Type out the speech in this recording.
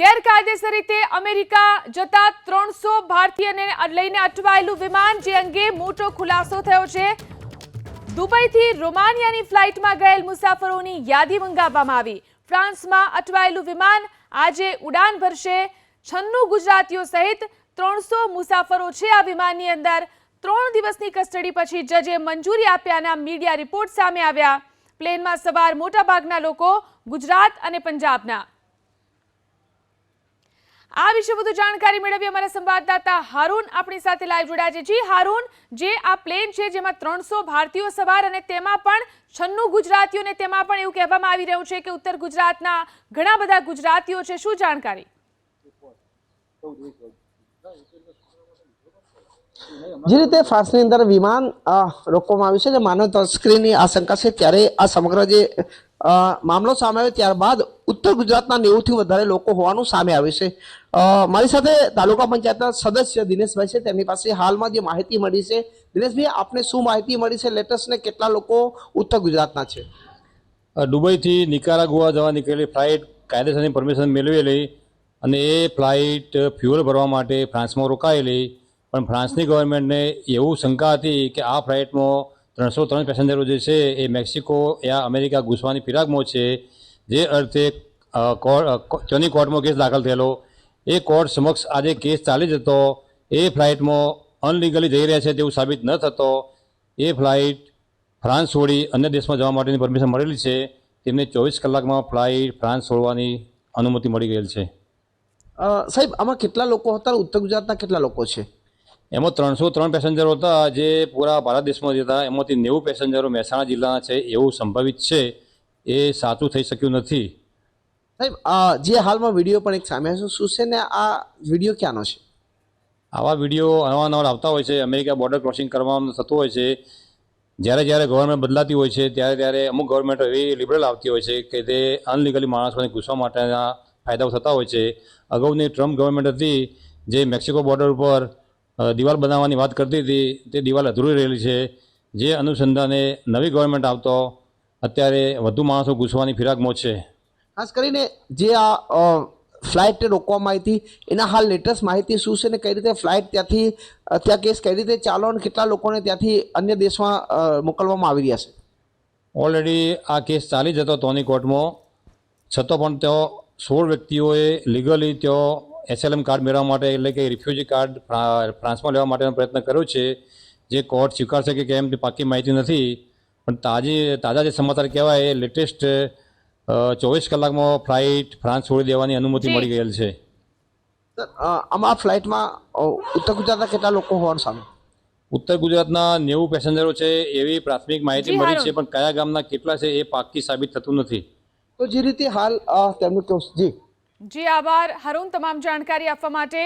ગેરકાયદેસર રીતે અમેરિકા જતા ત્રણસો ભારતીયને લઈને અટવાયેલું વિમાન જે અંગે મોટો ખુલાસો થયો છે. દુબઈથી રોમાનિયાની ફ્લાઇટમાં ગયેલ મુસાફરોની યાદી મંગાવવામાં આવી. ફ્રાન્સમાં અટવાયેલું વિમાન આજે ઉડાન ભરશે. છન્નું ગુજરાતીઓ સહિત ત્રણસો મુસાફરો છે આ વિમાનની અંદર. ત્રણ દિવસની કસ્ટડી પછી જજે મંજૂરી આપ્યાના મીડિયા રિપોર્ટ સામે આવ્યા. પ્લેનમાં સવાર મોટાભાગના લોકો ગુજરાત અને પંજાબના. આ વિશે વધુ જાણકારી મેળવી અમારા સંવાદદાતા હારૂન આપણી સાથે લાઈવ જોડાયા છે. જી, હારૂન, જે આ પ્લેન છે જેમાં ત્રણસો ભારતીયો સવાર અને તેમાં પણ છન્નું ગુજરાતીઓ ને તેમાં પણ એવું કહેવામાં આવી રહ્યું છે કે ઉત્તર ગુજરાતના ઘણા બધા ગુજરાતીઓ છે. શું જાણકારી? જે રીતે ફ્રાન્સની અંદર વિમાન રોકવામાં આવ્યું છે, જે માનવ તસ્કરીની આશંકા છે, ત્યારે આ સમગ્ર જે મામલો સામે આવ્યો ત્યારબાદ ઉત્તર ગુજરાતના નેવુંથી વધારે લોકો હોવાનું સામે આવ્યું છે. મારી સાથે તાલુકા પંચાયતના સદસ્ય દિનેશભાઈ છે. તેમની પાસે હાલમાં જે માહિતી મળી છે. દિનેશભાઈ, આપને શું માહિતી મળી છે? લેટેસ્ટ ને કેટલા લોકો ઉત્તર ગુજરાતના છે? દુબઈથી નિકારા ગોવા જવા નીકળેલી ફ્લાઇટ કાયદેસરની પરમિશન મેળવેલી અને એ ફ્લાઇટ ફ્યુઅલ ભરવા માટે ફ્રાન્સમાં રોકાયેલી. પણ ફ્રાન્સની ગવર્મેન્ટને એવું શંકા હતી કે આ ફ્લાઇટમાં ત્રણસો ત્રણ પેસેન્જરો જે છે એ મેક્સિકો યા અમેરિકા ઘૂસવાની ફિરાકમાં છે. જે અર્થે ચોની કોર્ટમાં કેસ દાખલ થયેલો. એ કોર્ટ સમક્ષ આજે કેસ ચાલી જતો એ ફ્લાઇટમાં અનલીગલી જઈ રહ્યા છે તેવું સાબિત ન થતો. એ ફ્લાઇટ ફ્રાન્સ છોડી અન્ય દેશમાં જવા માટેની પરમિશન મળેલી છે. તેમને ચોવીસ કલાકમાં ફ્લાઇટ ફ્રાન્સ છોડવાની અનુમતિ મળી ગયેલ છે. સાહેબ, આમાં કેટલા લોકો હતા? ઉત્તર ગુજરાતના કેટલા લોકો છે? એમાં ત્રણસો ત્રણ પેસેન્જરો હતા જે પૂરા ભારત દેશમાં જ હતા. એમાંથી નેવું પેસેન્જરો મહેસાણા જિલ્લાના છે. એવું સંભવિત છે. એ સાચું થઈ શક્યું નથી. સાહેબ જે હાલમાં વીડિયો પણ એક સામે છે શું છે ને આ વીડિયો ક્યાંનો છે? આવા વીડિયો અવારનવાર આવતા હોય છે. અમેરિકા બોર્ડર ક્રોસિંગ કરવામાં થતું હોય છે. જ્યારે જ્યારે ગવર્મેન્ટ બદલાતી હોય છે ત્યારે ત્યારે અમુક ગવર્મેન્ટ એવી લિબરલ આવતી હોય છે કે તે અનલીગલી માણસોને ઘૂસવા માટેના ફાયદાઓ થતા હોય છે. અગાઉની ટ્રમ્પ ગવર્મેન્ટ હતી જે મેક્સિકો બોર્ડર ઉપર દિવાલ બનાવવાની વાત કરતી હતી તે દિવાલ અધૂરી રહેલી છે. જે અનુસંધાને નવી ગવર્મેન્ટ આવતો અત્યારે વધુ માણસો ઘૂસવાની ફિરાકમાં છે. ખાસ કરીને જે આ ફ્લાઇટ રોકવામાં આવી હતી એના હાલ લેટેસ્ટ માહિતી શું છે ને કઈ રીતે ફ્લાઇટ ત્યાંથી ત્યાં કેસ કઈ રીતે ચાલો અને કેટલા લોકોને ત્યાંથી અન્ય દેશમાં મોકલવામાં આવી રહ્યા છે? ઓલરેડી આ કેસ ચાલી જતો તોની કોર્ટમાં. છતાં પણ તેઓ સોળ વ્યક્તિઓએ લીગલી તેઓ એસએલએમ કાર્ડ મેળવવા માટે એટલે કે રિફ્યુજી કાર્ડ ફ્રાન્સમાં લેવા માટેનો પ્રયત્ન કર્યો છે. જે કોર્ટ સ્વીકારશે કે કેમ પાકી માહિતી નથી. પણ તાજી તાજા જે સમાચાર કહેવાય એ લેટેસ્ટ ચોવીસ કલાકમાં ફ્લાઇટ ફ્રાન્સ છોડી દેવાની અનુમતિ મળી ગયેલ છે. આમાં ફ્લાઇટમાં ઉત્તર ગુજરાતના કેટલા લોકો હોવાનું સામે? ઉત્તર ગુજરાતના નેવું પેસેન્જરો છે એવી પ્રાથમિક માહિતી મળી છે પણ કયા ગામના કેટલા છે એ પાકી સાબિત થતું નથી. તો જે રીતે હાલ તેમનું જી. જી આભાર. હરુણ તમામ જાણકારી આપવા માટે